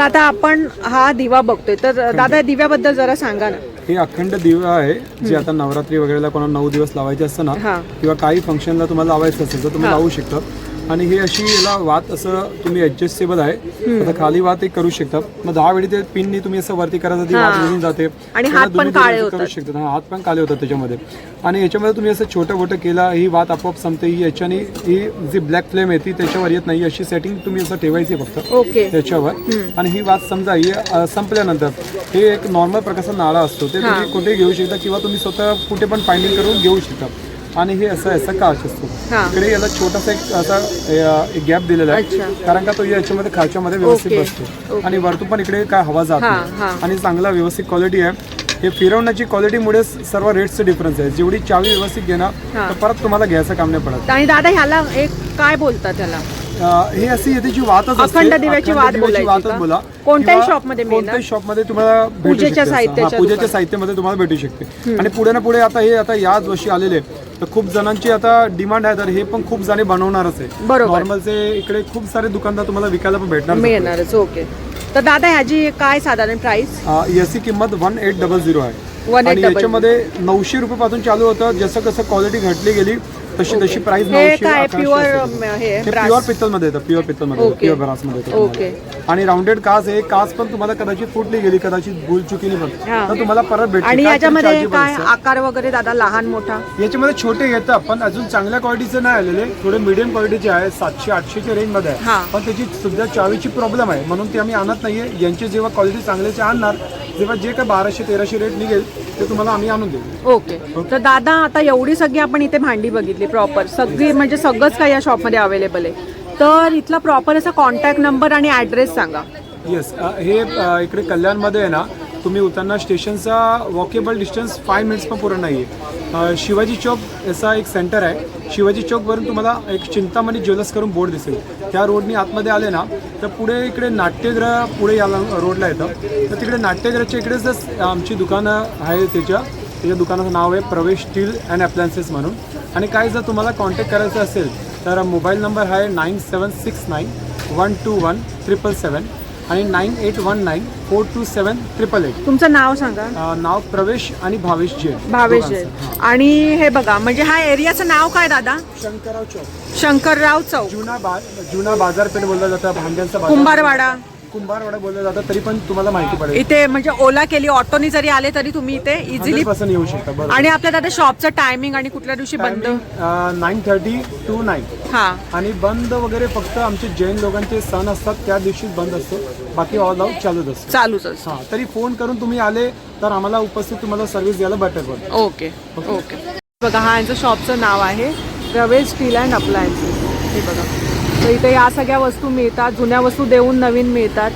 आता आपण हा दिवा बघतोय. तर दादा दिव्याबद्दल जरा सांगा ना. हे अखंड दिवा आहे जे आता नवरात्री वगैरेला कोणाला नऊ दिवस लावायचे असतं ना किंवा काही फंक्शनला तुम्हाला लावायचं असेल तर तुम्ही. लावू शकता. आणि हे अशी याला वात असं तुम्ही ऍडजस्टेबल आहे. आता खाली वात एक करू शकता. मग दहा वेळी ते पिननी तुम्ही असं वरती करायचं ती. वात निघून जाते. आणि हात पण काळे. करू शकता. हा, हात पण काळे होतात त्याच्यामध्ये. आणि याच्यामध्ये तुम्ही असं छोटं मोठं केला ही वात आपोआप संपते. ही याच्याने ही जी ब्लॅक फ्लेम आहे ती त्याच्यावर येत नाही. अशी सेटिंग तुम्ही असं ठेवायची फक्त. त्याच्यावर. आणि ही वात समजा ही संपल्यानंतर हे एक नॉर्मल प्रकारचा नाळा असतो. ते तुम्ही कुठे घेऊ शकता किंवा तुम्ही स्वतः कुठे पण फायनल करून घेऊ शकता. आणि हे असं असं काच असतो हा. इकडे याला छोटासा एक असा अ, एक गॅप दिलेला अच्छा. आहे कारण का तो याच्यामध्ये खालच्यामध्ये व्यवस्थित ओके. बसतो आणि वरतून पण इकडे काय हवा जात हा, नाही. आणि चांगला व्यवस्थित क्वालिटी आहे हे फिरवण्याची क्वालिटीमुळे सर्व रेट्सचं डिफरन्स आहे जेवढी चावी व्यवस्थित घेणार हा. तर परत तुम्हाला घ्यायचं काम नाही पडत आणि दादा ह्याला एक काय बोलतात त्याला अ, हे अशी याची वातच असते. अखंड दिव्याची अखंड वात दिव्याची बोलायची वातच का? बोला कोणत्याही शॉपमध्ये मिळणार? कोणत्याही शॉपमध्ये तुम्हाला भेटू पूजेच्या शकते असं. साहित्याच्या पूजेच्या दुकानात. साहित्यामध्ये तुम्हाला भेटू शकते आणि पुढे ना पुढे आता हे आता याच वर्षी आलेले तर खूप जणांची आता डिमांड आहे तर हे पण खूप जणे बनवणारच आहे बरोबर. नॉर्मलचे इकडे खूप सारे दुकानदार तुम्हाला विकायला पण भेटणार मिळणारच ओके तर दादा ह्याची काय साधारण प्राइस याची किंमत वन एट डबल झिरो आहे 1800. आणि याच्यामध्ये नऊशे रुपये पासून चालू होतं जसं कसं क्वालिटी घटली गेली तशी तशी प्राइस हे काय प्युअर. हे हे? प्युअर पित्तलमध्ये येतं प्युअर पित्तलमध्ये ओके. प्युअर ब्रासमध्ये येतं ओके. तुम्हाला. आणि राऊंडेड काच आहे काच पण तुम्हाला कदाचित फुटली गेली कदाचित भूल चुकीने पण हा. तर तुम्हाला परत भेटते आणि याच्यामध्ये chargeable काय असतं. आकार वगैरे दादा लहान मोठा याच्यामध्ये छोटे येतात पण अजून चांगल्या क्वालिटीचे नाही आलेले थोडे मिडियम क्वालिटीचे आहे सातशे आठशेच्या रेंजमध्ये हा. आहे पण त्याची सुद्धा चावीची प्रॉब्लेम आहे म्हणून ते आम्ही आणत नाहीये यांची जेव्हा क्वालिटी चांगल्याचे आणणार तेव्हा जे काय बाराशे तेराशे रेट निघेल ते तुम्हाला आम्ही आणून देऊ. ओके. तर दादा आता एवढी सगळी आपण इथे भांडी बघितली प्रॉपर सगळी म्हणजे सगळंच काही या शॉपमध्ये अवेलेबल आहे. तर इथला प्रॉपर असा कॉन्टॅक्ट नंबर आणि ॲड्रेस सांगा. येस हे अ, इकडे कल्याणमध्ये आहे ना तुम्ही उतरणार स्टेशनचा वॉकेबल डिस्टन्स फाय मिनिट्स पण पूर्ण नाही आहे शिवाजी चौक याचा एक सेंटर आहे. शिवाजी चौकवरून तुम्हाला एक चिंतामणी ज्वेलर्स करून बोर्ड दिसेल. त्या रोडनी आतमध्ये आले ना तर पुढे इकडे नाट्यगृह पुढे याला रोडला येतं. तर तिकडे नाट्यगृहाच्या इकडेच आमची दुकानं आहे त्याच्या त्याच्या दुकानाचं नाव आहे प्रवेश स्टील अँड अप्लायन्सेस म्हणून. आणि काय जर तुम्हाला कॉन्टॅक्ट करायचं असेल तर मोबाईल नंबर आहे nine seven six nine one two one triple seven. आणि nine eight one nine four two seven triple eight. तुमचं नाव सांगा. नाव प्रवेश आणि भावेश जे भावेश आहे. आणि हे बघा म्हणजे हा एरियाचं नाव काय दादा? शंकरराव चौक. शंकरराव चौक. जुना बा जुना बाजारपेठ बोलला जातं भांड्यांचा बाजार. कुंभारवाडा. कुंभारवाडा बोललं जातं तरी पण तुम्हाला माहिती पडेल. इथे म्हणजे ओला केली ऑटोनी जरी आले तरी तुम्ही इथे इझिली पर्सेंट येऊ शकता बरोबर. आणि आपल्या दादा शॉपचं टायमिंग आणि कुठल्या दिवशी बंद? नाईन थर्टी टू नाईन हा. आणि बंद वगैरे फक्त आमचे जैन लोकांचे सण असतात त्या दिवशीच बंद असतो. बाकी ऑल आउट चालूच असतो. चालूच असतं. हा तरी फोन करून तुम्ही आले तर आम्हाला उपस्थित तुम्हाला सर्व्हिस द्यायला बेटर पडेल ओके ओके बघा हा यांचं शॉपचं नाव आहे प्रवेश स्टील अँड अप्लायन्सेस. हे बघा. तर इथे या सगळ्या वस्तू मिळतात जुन्या वस्तू देऊन नवीन मिळतात.